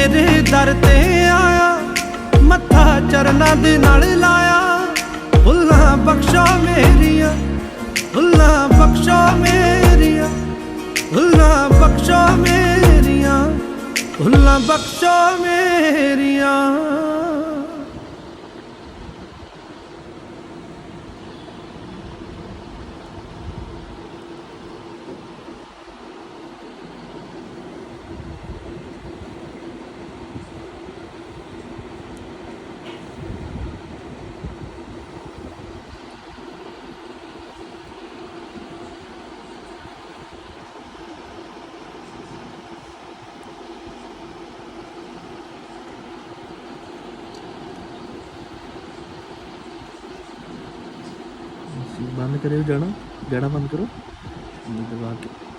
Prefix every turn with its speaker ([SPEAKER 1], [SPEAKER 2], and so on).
[SPEAKER 1] ਤੇਰੇ ਦਰ ਤੇ ਆਇਆ, ਮੱਥਾ ਚਰਨਾਂ ਦੇ ਨਾਲ ਲਾਇਆ। ਭੁੱਲਾਂ ਬਖਸ਼ੋ ਮੇਰੀਆਂ ਭੁੱਲਾਂ ਬਖਸ਼ੋ ਮੇਰੀਆਂ ਭੁੱਲਾਂ ਬਖਸ਼ੋ ਮੇਰੀਆਂ ਭੁੱਲਾਂ ਬਖਸ਼ੋ ਮੇਰੀਆਂ।
[SPEAKER 2] ਬੰਦ ਕਰਿਓ ਜਾਣਾ ਜਾਣਾ ਬੰਦ ਕਰੋ। ਦਬਾ ਕੇ